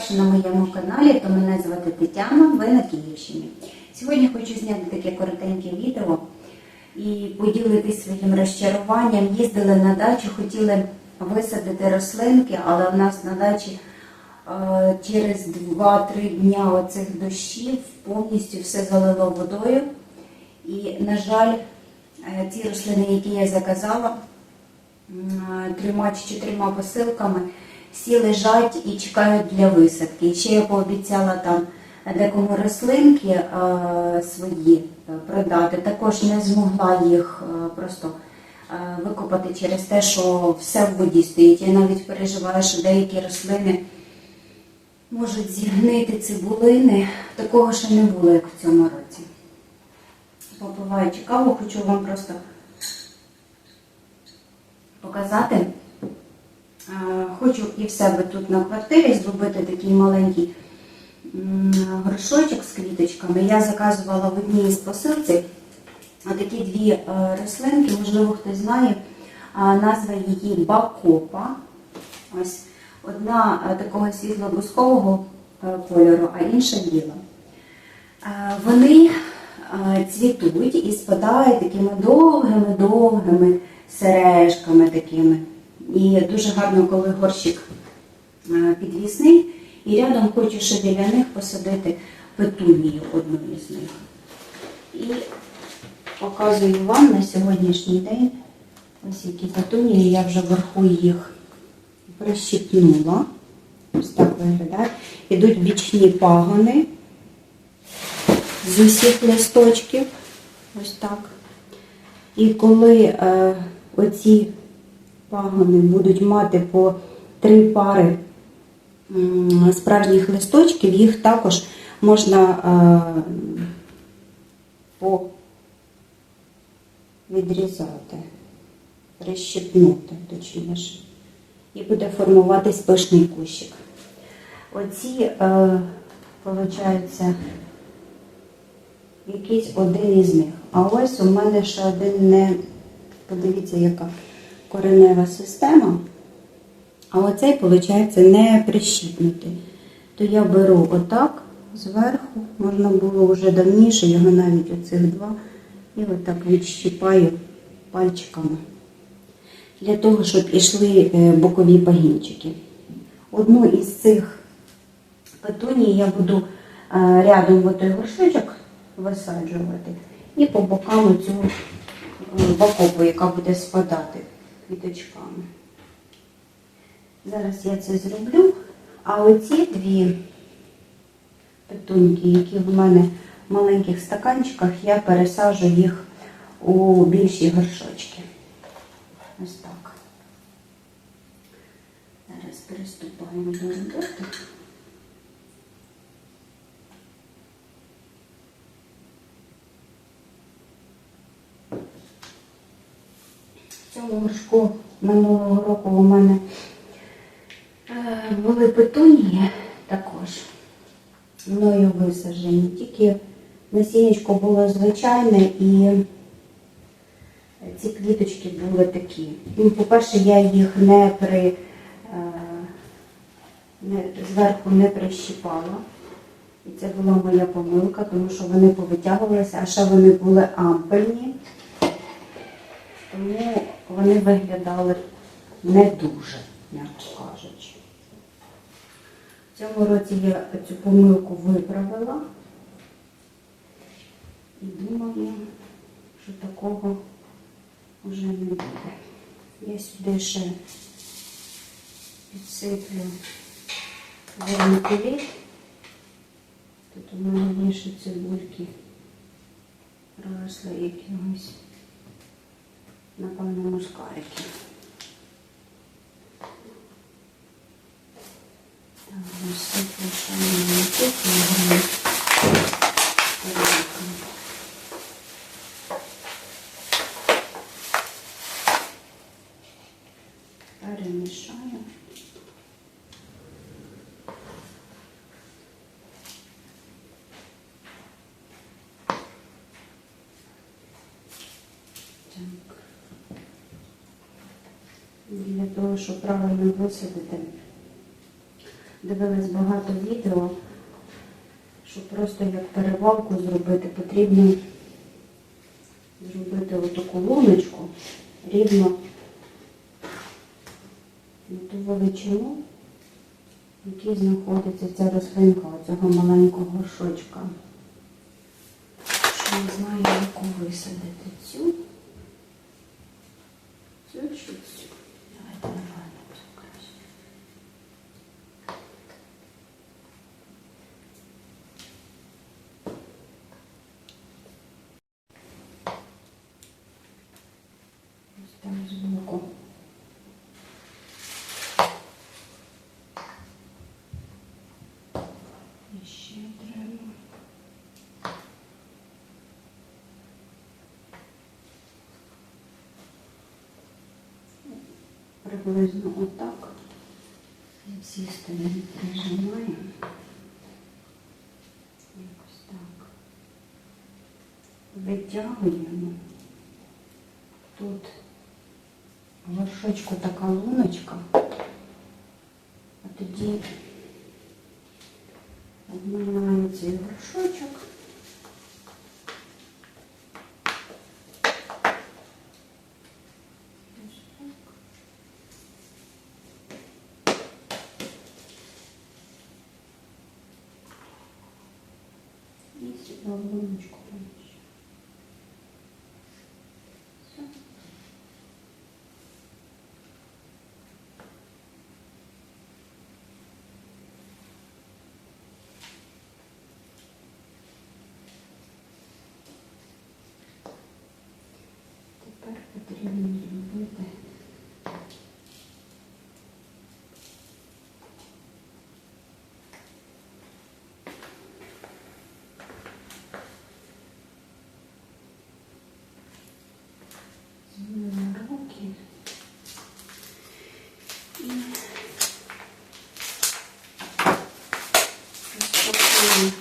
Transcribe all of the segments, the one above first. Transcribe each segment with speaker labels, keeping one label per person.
Speaker 1: вперше на моєму каналі, то мене звати Тетяна, ви на Київщині. Сьогодні хочу зняти таке коротеньке відео і поділитись своїм розчаруванням. Їздили на дачу, хотіли висадити рослинки, але в нас на дачі е, через 2-3 дня оцих дощів повністю все залило водою. І, на жаль, е, ці рослини, які я заказала, трьома чи чотирма посилками, всі лежать і чекають для висадки. І ще я пообіцяла там декому рослинки е, свої е, продати. Також не змогла їх е, просто викопати через те, що все в воді стоїть. Я навіть переживаю, що деякі рослини можуть зігнити цибулини. Такого ще не було, як в цьому році. Попиваючи каву, хочу вам просто показати. Е, Хочу і в себе тут на квартирі зробити такий маленький горшочок з квіточками. Я заказувала в одній із посилці такі дві е, рослинки, можливо, хтось знає. Назва її Бакопа. Ось одна е, такого світло-бускового кольору, а інша біла. Вони цвітуть і спадають такими довгими-довгими сережками такими. І дуже гарно, коли горщик е, підвісний. І рядом хочу ще біля них посадити петунію одну із них. І показую вам на сьогоднішній день ось які петунії. Я вже вверху їх прищипнула. Ось так виглядає. Ідуть бічні пагони з усіх листочків. Ось так. І коли е, оці пагони будуть мати по три пари справжніх листочків, їх також можна е, по відрізати, прищипнути, точніше. І буде формуватись пишний кущик. Оці, е, виходить, якийсь один із них. А ось у мене ще один не, подивіться, яка коренева система. А оцей, виходить, не прищіпнутий. То я беру отак зверху, можна було вже давніше, його навіть оцих два, і отак відщіпаю пальчиками. Для того, щоб ішли е, бокові пагінчики. Одну із цих петуній я буду е, рядом в той горшочок висаджувати і по бокам цю бакопу, яка буде спадати квіточками. Зараз я це зроблю. А оці дві петуньки, які в мене в маленьких стаканчиках, я пересажу їх у більші горшочки. Ось так. Зараз переступаємо до роботи. В цьому горшку минулого року у мене е, були петунії також мною висаджені. Тільки насіннячко було звичайне і ці квіточки були такі. Ну, По-перше, я їх не при е, не, зверху не прищіпала. І це була моя помилка, тому що вони повитягувалися, а ще вони були ампельні. Тому вони виглядали не дуже, м'яко кажучи. В цьому році я цю помилку виправила і думаю, що такого вже не буде. Я сюди ще підсиплю вермикуліт. Тут у мене більше цибульки росли якимось, напевно, мушкарики. Так, насиплю ще на Перемішаю. Так. Того, щоб правильно висадити, дивились багато відео, щоб просто як перевалку зробити, потрібно зробити отаку луночку рівно на ту величину, в якій знаходиться ця рослинка оцього маленького горшочка. Що не знаю, яку висадити цю. Цю чи цю. Давайте нормально цю краще. Ось там збоку. І ще треба. Приблизно отак. І всі сторони прижимаємо. Якось так. Витягуємо. Тут в така луночка. А тоді обминаємо цей горшочок. Ось так. В луночку поміщу. Все. Тепер потрібно зробити змили руки і розпакуємо.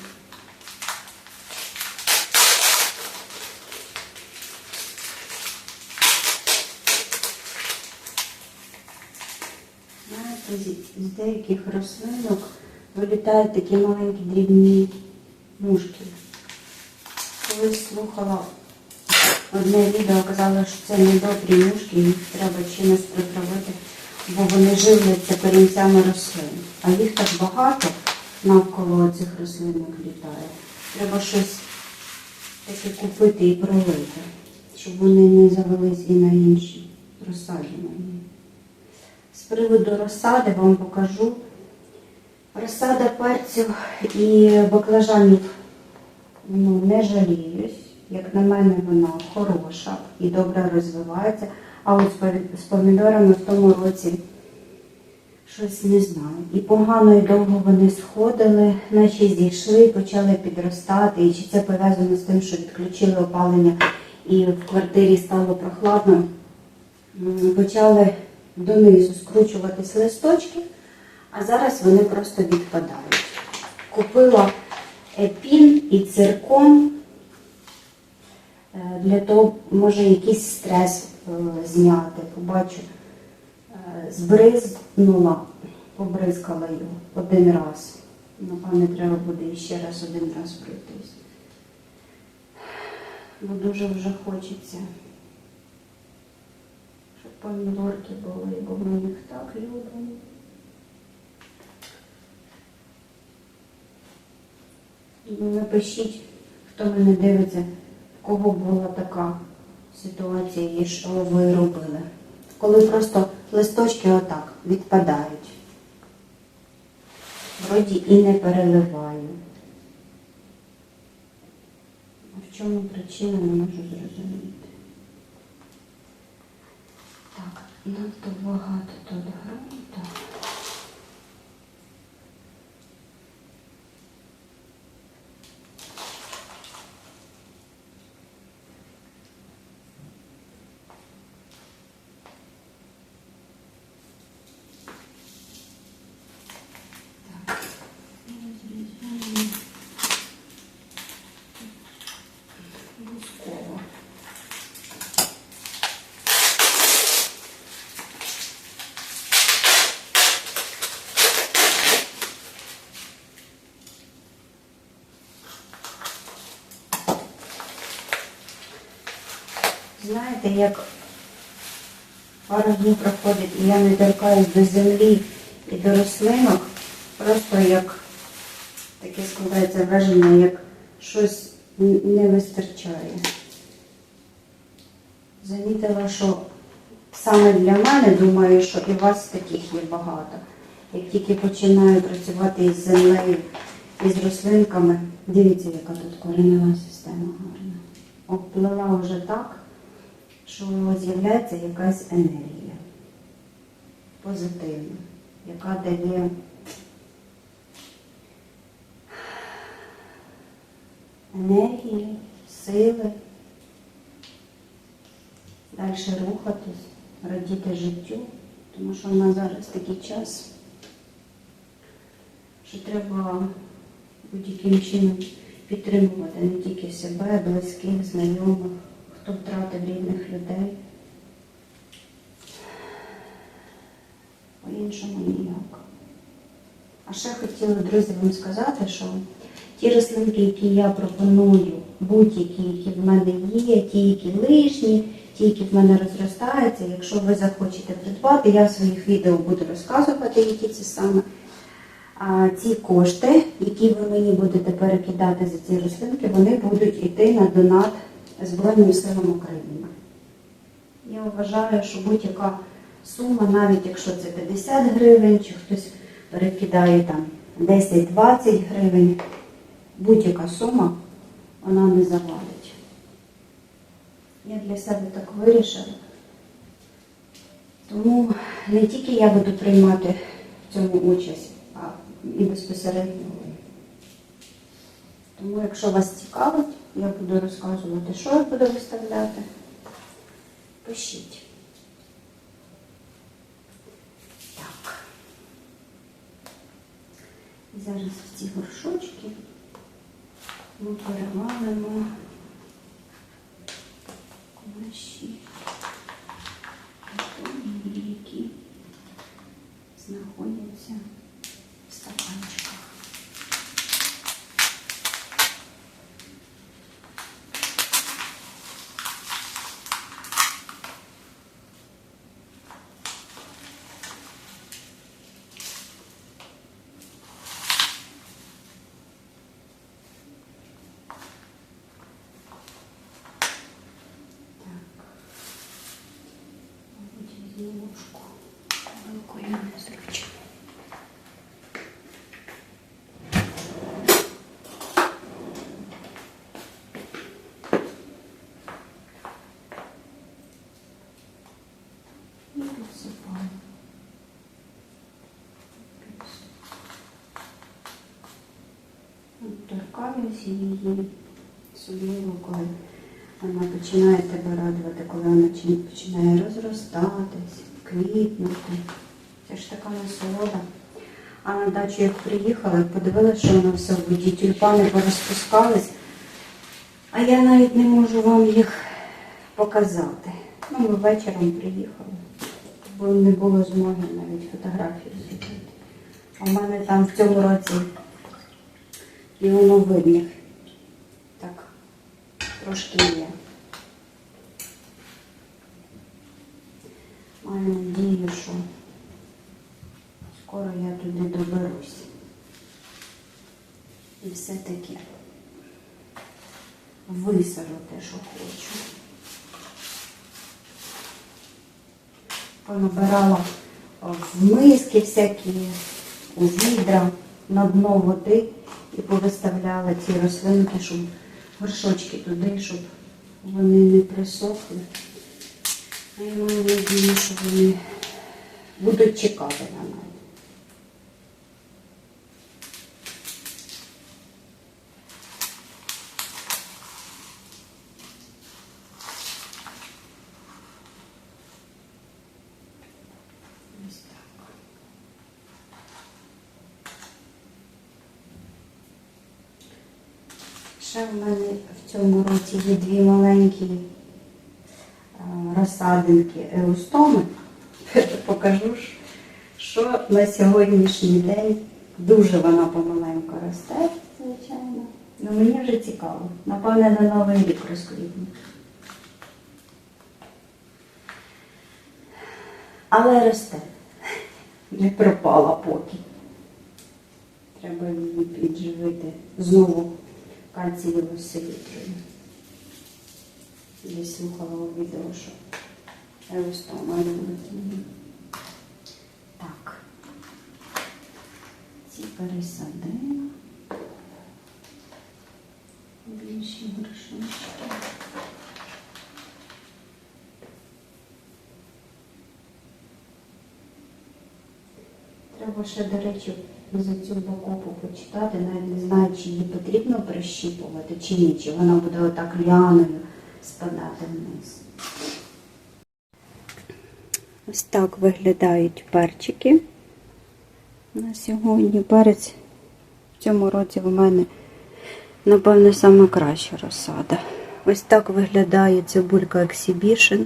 Speaker 1: Знаєте, з- деяких рослинок вилітають такі маленькі дрібні мушки. Колись слухала одне відео, казала, що це недобрі мушки, їх треба чимось притравити, бо вони живляться корінцями рослин. А їх так багато навколо цих рослинок літає. Треба щось таке купити і пролити, щоб вони не завелись і на інші розсадження. З приводу розсади вам покажу. Розсада перців і баклажанів ну, не жаліюсь. Як на мене, вона хороша і добре розвивається. А от з помідорами в тому році щось не знаю. І погано, і довго вони сходили, наче зійшли, почали підростати. І чи це пов'язано з тим, що відключили опалення і в квартирі стало прохладно, почали донизу скручуватись листочки, а зараз вони просто відпадають. Купила епін і циркон е, для того, може, якийсь стрес е, зняти. Побачу, е, збризнула, побризкала його один раз. Напевне, треба буде ще раз один раз пройтись. Бо дуже вже хочеться помідорки були, бо ми їх так любимо. Напишіть, хто мене дивиться, в кого була така ситуація і що ви робили. Коли просто листочки отак відпадають. Вроді і не переливаю. А в чому причина, не можу зрозуміти. Так, надто багато тут грунту. Так, і розрізаємо обов'язково. Знаєте, як пара днів проходить, і я не торкаюсь до землі і до рослинок, просто як таке складається враження, як щось не вистачає. Замітила, що саме для мене, думаю, що і вас таких є багато. Як тільки починаю працювати із землею, із рослинками, дивіться, яка тут коренева система гарна. Обплила вже так, що з'являється якась енергія позитивна, яка дає енергії, сили, далі рухатись, радіти життю, тому що в нас зараз такий час, що треба будь-яким чином підтримувати не тільки себе, близьких, знайомих, хто втратив рідних людей. По-іншому ніяк. А ще хотіла, друзі, вам сказати, що ті рослинки, які я пропоную, будь-які, які в мене є, ті, які лишні, ті, які в мене розростаються, якщо ви захочете придбати, я в своїх відео буду розказувати, які це саме. А ці кошти, які ви мені будете перекидати за ці рослинки, вони будуть йти на донат Збройним силам України. Я вважаю, що будь-яка сума, навіть якщо це 50 гривень, чи хтось перекидає там 10-20 гривень, будь-яка сума, вона не завадить. Я для себе так вирішила. Тому не тільки я буду приймати в цьому участь, а і безпосередньо. Тому, якщо вас цікавить, я буду розказувати, що я буду виставляти. Пишіть. Так. І зараз в ці горшочки ми перевалимо наші які знаходяться в стаканчиках. Так. Мабуть, візьму ложку. Великою незручно. І підсипаю. От Торкаюсь її, особливо коли вона починає тебе радувати, коли вона починає розростатись, квітнути. Це ж така насолода. А на дачу, як приїхала, подивилася, що воно все в воді, тюльпани порозпускались, а я навіть не можу вам їх показати. Ну, ми вечором приїхали, бо не було змоги навіть фотографії зробити. А в мене там в цьому році і воно видних. Так, трошки є. Маю надію, що скоро я туди доберусь. І все-таки висажу те, що хочу. Понабирала в миски всякі, у відра, на дно води і повиставляла ці рослинки, щоб горшочки туди, щоб вони не присохли. Я маю надію, що вони будуть чекати на мене. Ще в мене в цьому році є дві маленькі розсадинки еустоми, покажу, що на сьогоднішній день дуже вона помаленько росте, звичайно. Ну, Мені вже цікаво. Напевне, на новий рік розквітне. Але росте. Не пропала поки. Треба її підживити знову кальцієвою селітрою. Десь слухала у відео, що еустома любить її. Так. Ці пересадимо. Більші горшочки. Треба ще, до речі, за цю бакопу почитати, навіть не знаю, чи її потрібно прищіпувати, чи ні, чи вона буде отак ляною спадати вниз. Ось так виглядають перчики. На сьогодні перець в цьому році в мене, напевне, саме краща розсада. Ось так виглядає цибулька Exhibition.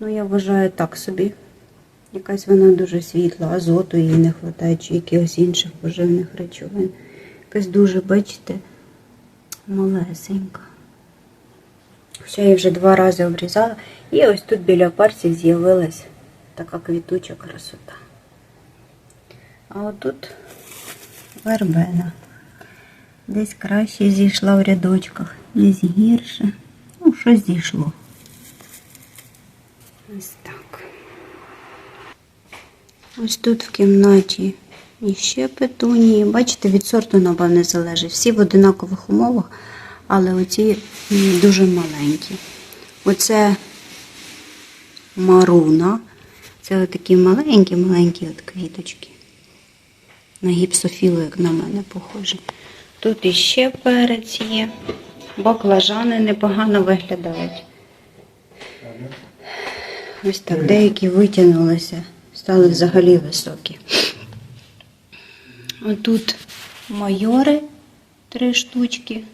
Speaker 1: Ну, я вважаю так собі. Якась вона дуже світла, азоту їй не вистачає, чи якихось інших поживних речовин. Якась дуже, бачите, малесенька. Хоча я її вже два рази обрізала. І ось тут біля перців з'явилась така квітуча красота. А отут вербена. Десь краще зійшла в рядочках, десь гірше. Ну, щось зійшло. Ось так. Ось тут в кімнаті іще петунії. Бачите, від сорту, напевне, залежить. Всі в одинакових умовах, але оці дуже маленькі. Оце маруна. Це такі маленькі-маленькі от квіточки. На гіпсофілу, як на мене, похожі. Тут іще перець є. Баклажани непогано виглядають. Ось так, деякі витягнулися, стали взагалі високі. Отут майори три штучки.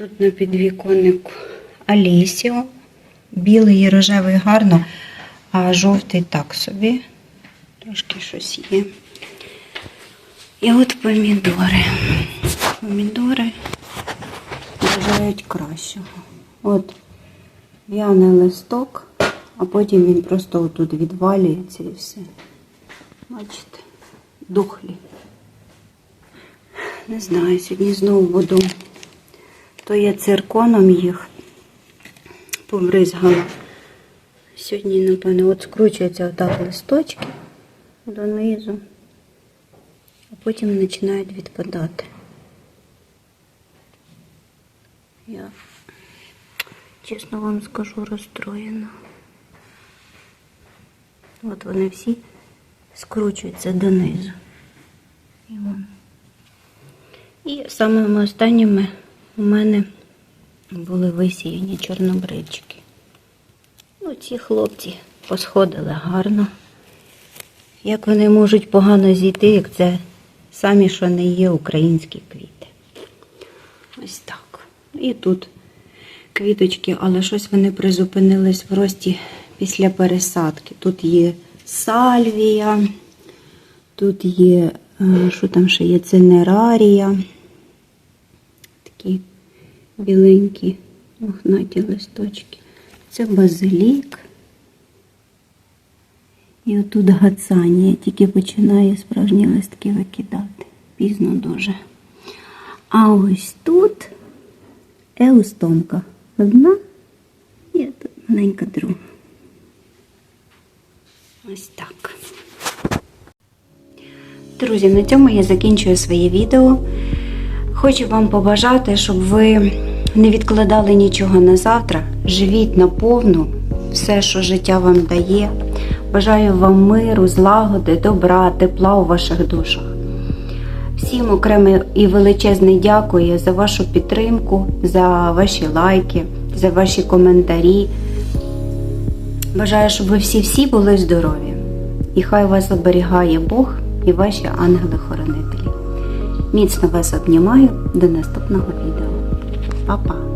Speaker 1: Тут на підвіконнику Алісіо. Білий і рожевий гарно, а жовтий так собі. Трошки щось є. І от помідори. Помідори бажають кращого. От в'яне листок, а потім він просто отут відвалюється і все. Бачите, духлі. Не знаю, сьогодні знову буду. То я цирконом їх побризгала. Сьогодні, напевно, от скручуються отак листочки донизу, а потім починають відпадати. Я, чесно вам скажу, розстроєна. От вони всі скручуються донизу. І. І самими останніми у мене були висіяні чорнобривчики. Ну, ці хлопці посходили гарно. Як вони можуть погано зійти, як це самі, що не є українські квіти. Ось так. І тут квіточки, але щось вони призупинились в рості після пересадки. Тут є сальвія, тут є, е, що там ще є, цинерарія. Такі біленькі мохнаті листочки. Це базилік. І отут гацанія тільки починає справжні листки викидати. Пізно дуже. А ось тут еустомка. Одна і тут маленька друга. Ось так. Друзі, на цьому я закінчую своє відео. Хочу вам побажати, щоб ви не відкладали нічого на завтра. Живіть наповну все, що життя вам дає. Бажаю вам миру, злагоди, добра, тепла у ваших душах. Всім окреме і величезне дякую за вашу підтримку, за ваші лайки, за ваші коментарі. Бажаю, щоб ви всі-всі були здорові. І хай вас оберігає Бог і ваші ангели-хоронителі. Міцно вас обнімаю до наступного відео. apa